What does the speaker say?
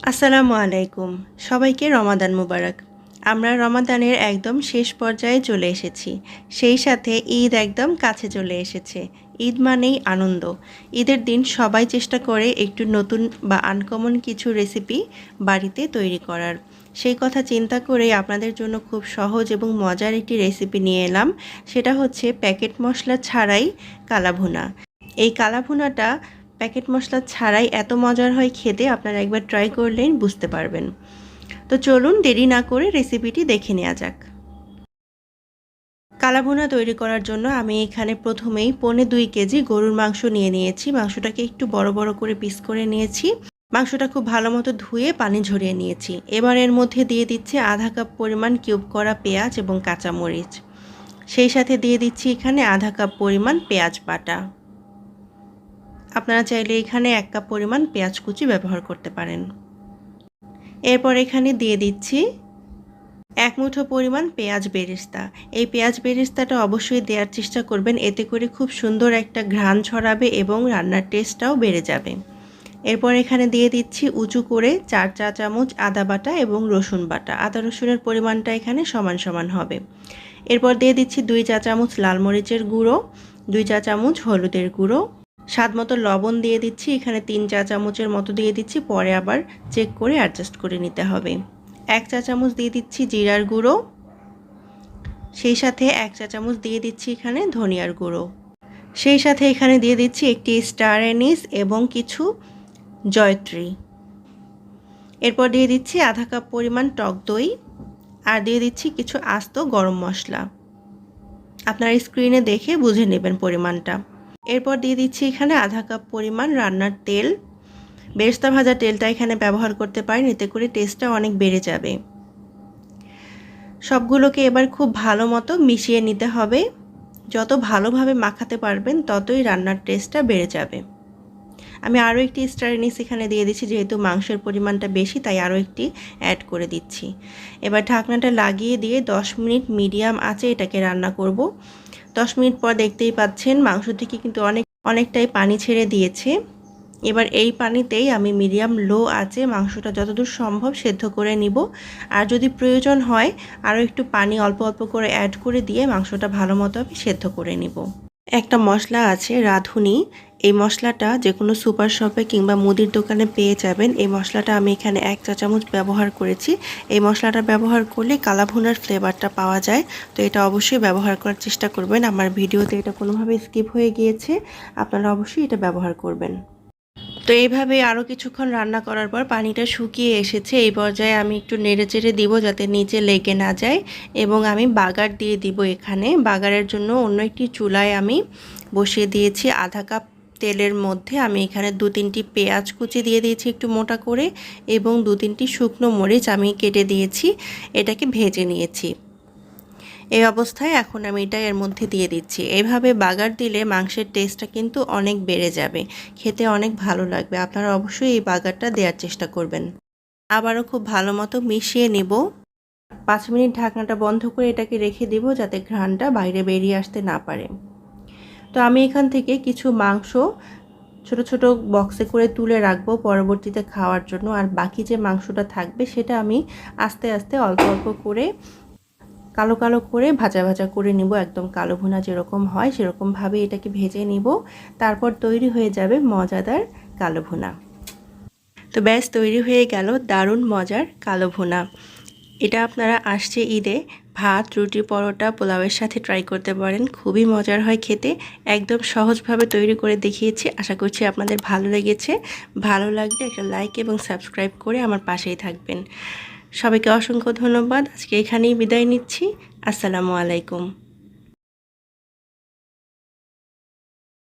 আসসালামু আলাইকুম। সবাইকে রমাদান মুবারক। আমরা রমাদানের একদম শেষ পর্যায়ে চলে এসেছি। সেই সাথে ঈদ একদম কাছে চলে এসেছে। ঈদ মানেই আনন্দ। ঈদের দিন সবাই চেষ্টা করে একটু নতুন বা আনকমন কিছু রেসিপি বাড়িতে তৈরি করার। সেই কথা চিন্তা করে আপনাদের জন্য খুব সহজ এবং মজার একটি রেসিপি নিয়ে এলাম। সেটা হচ্ছে প্যাকেট মশলা ছাড়াই কালাভুনা। এই কালাভুনাটা প্যাকেট মশলা ছাড়াই এত মজার হয় খেতে আপনারা একবার ট্রাই করলেন বুঝতে পারবেন। তো চলুন দেরি না করে রেসিপিটি দেখে নেওয়া যাক। কালাভুনা তৈরি করার জন্য আমি এখানে প্রথমেই পনে দুই কেজি গরুর মাংস নিয়ে নিয়েছি। মাংসটাকে একটু বড় বড় করে পিস করে নিয়েছি। মাংসটা খুব ভালো মতো ধুয়ে পানি ঝরিয়ে নিয়েছি। এবার এর মধ্যে দিয়ে দিচ্ছি আধা কাপ পরিমাণ কিউব করা পেঁয়াজ এবং কাঁচামরিচ। সেই সাথে দিয়ে দিচ্ছি এখানে আধা কাপ পরিমাণ পেঁয়াজ বাটা। আপনারা চাইলে এখানে এক কাপ পরিমাণ পেঁয়াজ কুচি ব্যবহার করতে পারেন। এরপর এখানে দিয়ে দিচ্ছি এক মুঠো পরিমাণ পেঁয়াজ বেরেস্তা। এই পেঁয়াজ বেরেস্তাটা অবশ্যই দেওয়ার চেষ্টা করবেন, এতে করে খুব সুন্দর একটা ঘ্রাণ ছড়াবে এবং রান্নার টেস্টটাও বেড়ে যাবে। এরপর এখানে দিয়ে দিচ্ছি উঁচু করে চার চা চামচ আদা বাটা এবং রসুন বাটা। আদা রসুনের পরিমাণটা এখানে সমান সমান হবে। এরপর দিয়ে দিচ্ছি দুই চা চামচ লাল মরিচের গুঁড়ো, দুই চা চামচ হলুদের গুঁড়ো স্বাদ মতো লবণ দিয়ে দিচ্ছি, এখানে তিন চা চামচের মতো দিয়ে দিচ্ছি, পরে আবার চেক করে অ্যাডজাস্ট করে নিতে হবে। এক চা চামচ দিয়ে দিচ্ছি জিরার গুঁড়ো, সেই সাথে এক চা চামচ দিয়ে দিচ্ছি এখানে ধনিয়ার গুঁড়ো। সেই সাথে এখানে দিয়ে দিচ্ছি একটি স্টার এনিস এবং কিছু জয়ত্রী। এরপর দিয়ে দিচ্ছি আধা কাপ পরিমাণ টক দই আর দিয়ে দিচ্ছি কিছু আস্ত গরম মশলা। আপনার স্ক্রিনে দেখে বুঝে নেবেন পরিমাণটা। এরপর দিয়ে দিচ্ছি এখানে আধা কাপ পরিমাণ রান্নার তেল। বেরেস্তা ভাজা তেলটা এখানে ব্যবহার করতে পারেন, এতে করে টেস্টটা অনেক বেড়ে যাবে। সবগুলোকে এবার খুব ভালো মতো মিশিয়ে নিতে হবে। যত ভালোভাবে মাখাতে পারবেন, ততই রান্নার টেস্টটা বেড়ে যাবে। আমি আরও একটি স্টার এনিস এখানে দিয়ে দিচ্ছি, যেহেতু মাংসের পরিমাণটা বেশি, তাই আরও একটি অ্যাড করে দিচ্ছি। এবার ঢাকনাটা লাগিয়ে দিয়ে 10 মিনিট মিডিয়াম আছে এটাকে রান্না করব। 10 মিনিট পর দেখতেই পাচ্ছেন মাংস থেকে কিন্তু অনেক, অনেকটাই পানি ছেড়ে দিয়েছে। এবার এই পানিতেই আমি মিডিয়াম লো আছে মাংসটা যতদূর সম্ভব সেদ্ধ করে নিব। আর যদি প্রয়োজন হয়, আরও একটু পানি অল্প অল্প করে অ্যাড করে দিয়ে মাংসটা ভালো মতো আমি সেদ্ধ করে নিব। একটা মশলা আছে রাঁধুনি। এই মশলাটা যে কোনো সুপার শপে কিংবা মুদির দোকানে পেয়ে যাবেন। এই মশলাটা আমি এখানে এক চা চামচ ব্যবহার করেছি। এই মশলাটা ব্যবহার করলে কালাভুনার ফ্লেভারটা পাওয়া যায়। তো এটা অবশ্যই ব্যবহার করার চেষ্টা করবেন। আমার ভিডিওতে এটা কোনোভাবে স্কিপ হয়ে গিয়েছে। আপনারা অবশ্যই এটা ব্যবহার করবেন। তো এইভাবে আরও কিছুক্ষণ রান্না করার পর পানিটা শুকিয়ে এসেছে। এই পর্যায়ে আমি একটু নেড়ে চেড়ে দিব যাতে নিচে লেগে না যায় এবং আমি বাগার দিয়ে দিব এখানে। বাগারের জন্য অন্য একটি চুলায় আমি বসিয়ে দিয়েছি আধা কাপ তেলের মধ্যে আমি এখানে দু তিনটি পেঁয়াজ কুচি দিয়ে দিয়েছি একটু মোটা করে এবং দু তিনটি শুকনো মরিচ আমি কেটে দিয়েছি, এটাকে ভেজে নিয়েছি। এই অবস্থায় এখন আমি এটা এর মধ্যে দিয়ে দিচ্ছি। এভাবে বাগার দিলে মাংসের টেস্টটা কিন্তু অনেক বেড়ে যাবে, খেতে অনেক ভালো লাগবে। আপনারা অবশ্যই এই বাগারটা দেওয়ার চেষ্টা করবেন। আবারও খুব ভালো মতো মিশিয়ে নিব। পাঁচ মিনিট ঢাকনাটা বন্ধ করে এটাকে রেখে দিব যাতে ঘ্রাণটা বাইরে বেরিয়ে আসতে না পারে। তো আমি এখান থেকে কিছু মাংস ছোট ছোট বক্সে করে তুলে রাখব পরবর্তীতে খাওয়ার জন্য। আর বাকি যে মাংসটা থাকবে সেটা আমি আস্তে আস্তে অল্প অল্প করে, কালো কালো করে ভাজা ভাজা করে নিব। একদম কালো ভুনা যেরকম হয় সেরকমভাবে এটাকে ভেজে নিব। তারপর তৈরি হয়ে যাবে মজাদার কালো ভুনা। তো ব্যাস, তৈরি হয়ে গেল দারুণ মজার কালো ভুনা। এটা আপনারা আসছে ঈদে ভাত, রুটি, পরোটা পোলাওয়ের সাথে ট্রাই করতে পারেন। খুবই মজার হয় খেতে। একদম সহজভাবে তৈরি করে দেখিয়েছি। আশা করছি আপনাদের ভালো লেগেছে। ভালো লাগলে একটা লাইক এবং সাবস্ক্রাইব করে আমার পাশেই থাকবেন। সবাইকে অসংখ্য ধন্যবাদ। আজকে এখানেই বিদায় নিচ্ছি। আসসালামু আলাইকুম।